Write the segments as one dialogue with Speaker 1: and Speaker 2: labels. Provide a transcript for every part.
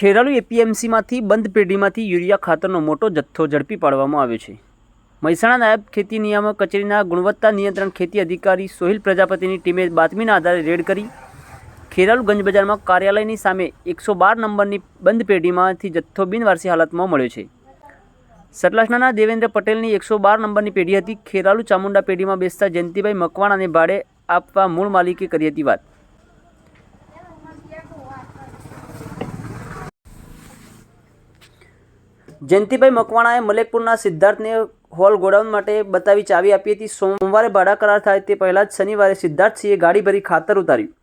Speaker 1: ખેરાલુ એપીએમસીમાંથી બંધ પેઢીમાંથી યુરિયા ખાતરનો મોટો જથ્થો ઝડપી પાડવામાં આવ્યો છે. મહેસાણા નાયબ ખેતી નિયામક કચેરીના ગુણવત્તા નિયંત્રણ ખેતી અધિકારી સોહિલ પ્રજાપતિની ટીમે બાતમીના આધારે રેડ કરી. ખેરાલુ ગંજ બજારમાં કાર્યાલયની સામે એકસો બાર નંબરની બંધ પેઢીમાંથી જથ્થો બિનવારસી હાલતમાં મળ્યો છે. સતલાસણાના દેવેન્દ્ર પટેલની એકસો બાર નંબરની પેઢી હતી. ખેરાલુ ચામુંડા પેઢીમાં બેસતા જયંતિભાઈ મકવાણાને ભાડે આપવા મૂળ માલિકે કરી હતી વાત. જયંતિભાઈ મકવાણાએ મલેકપુરના સિદ્ધાર્થને હોલ ગોડાઉન માટે બતાવી ચાવી આપી હતી. સોમવારે ભાડા કરાર થાય તે પહેલાં જ શનિવારે સિદ્ધાર્થસિંહે ગાડી ભરી ખાતર ઉતાર્યું.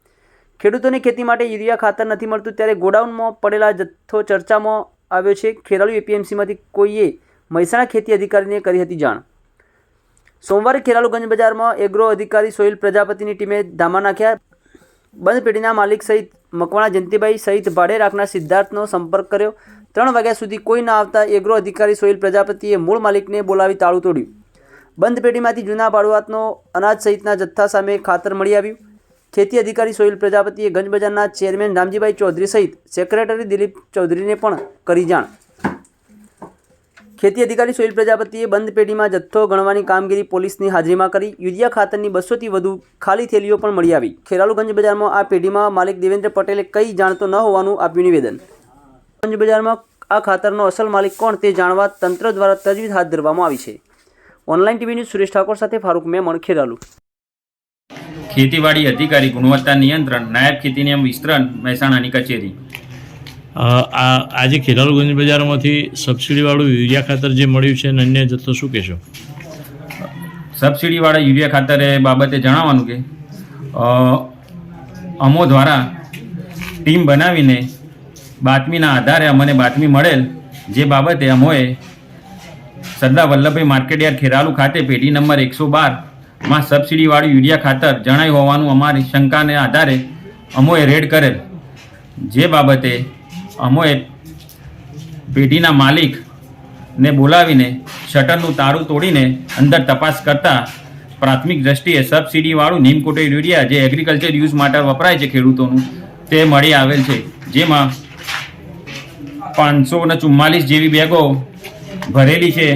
Speaker 1: ખેડૂતોને ખેતી માટે યુરિયા ખાતર નથી મળતું ત્યારે ગોડાઉનમાં પડેલા જથ્થો ચર્ચામાં આવ્યો છે. ખેરાલુ એપીએમસીમાંથી કોઈએ મહેસાણા ખેતી અધિકારીને કરી હતી જાણ. સોમવારે ખેરાલુગંજ બજારમાં એગ્રો અધિકારી સોહિલ પ્રજાપતિની ટીમે ધામા નાખ્યા. બંધ પેઢીના માલિક સહિત મકવાણા જયંતિભાઈ સહિત ભાડે રાખનાર સિદ્ધાર્થનો સંપર્ક કર્યો. ત્રણ વાગ્યા સુધી કોઈ ના આવતા એગ્રો અધિકારી સોહિલ પ્રજાપતિએ મૂળ માલિકને બોલાવી તાળું તોડ્યું. બંધ પેઢીમાંથી જૂના ભાડુઆતનો અનાજ સહિતના જથ્થા સામે ખાતર મળી આવ્યું. ખેતી અધિકારી સોહિલ પ્રજાપતિએ ગંજ બજારના ચેરમેન રામજીભાઈ ચૌધરી સહિત સેક્રેટરી દિલીપ ચૌધરીને પણ કરી જાણ. ખેતી અધિકારી સોહિલ પ્રજાપતિએ બંધ પેઢીમાં જથ્થો ગણવાની કામગીરી પોલીસની હાજરીમાં કરી. યુરિયા ખાતરની બસોથી વધુ ખાલી થેલીઓ પણ મળી આવી. ખેરાલુગંજ બજારમાં આ પેઢીમાં માલિક દેવેન્દ્ર પટેલે કંઈ જાણતો ન હોવાનું આપ્યું નિવેદન. ગંજ બજારમાં આ ખાતરનો અસલ માલિક કોણ તે જાણવા તંત્ર દ્વારા તજવીજ હાથ ધરવામાં આવી છે. Online TV news Suresh Thakor સાથે ફારૂક મેમણ, ખેરાલુ.
Speaker 2: ખેતીવાડી અધિકારી ગુણવત્તા નિયંત્રણ, નાયબ ખેતી નિયમ વિસ્તરણ મહેસાણાની કચેરી.
Speaker 3: આજે ખેરાલુગંજ બજારમાંથી સબસિડીવાળું યુરિયા ખાતર જે મળ્યું છે અને અન્ય જથ્થો શું કહેશો?
Speaker 2: સબસિડીવાળા યુરિયા ખાતરે બાબતે જણાવવાનું કે અમો દ્વારા ટીમ બનાવીને બાતમીના આધારે અમને બાતમી મળેલ જે બાબતે અમોએ સરદાર વલ્લભભાઈ માર્કેટયાર્ડ ખેરાલુ ખાતે પેઢી નંબર એકસો બારમાં સબસિડીવાળું યુરિયા ખાતર જણાયું હોવાનું અમારી શંકાને આધારે અમોએ રેડ કરેલ. જે બાબતે અમોએ પેઢીના માલિકને બોલાવીને શટરનું તાળું તોડીને અંદર તપાસ કરતાં પ્રાથમિક દ્રષ્ટિએ સબસિડીવાળું નીમકોટેડ યુરિયા જે એગ્રીકલ્ચર યુઝ માટે વપરાય છે ખેડૂતોનું, તે મળી આવેલ છે. જેમાં પાંચસો ને ચુમ્માલીસ જેવી બેગો ભરેલી છે.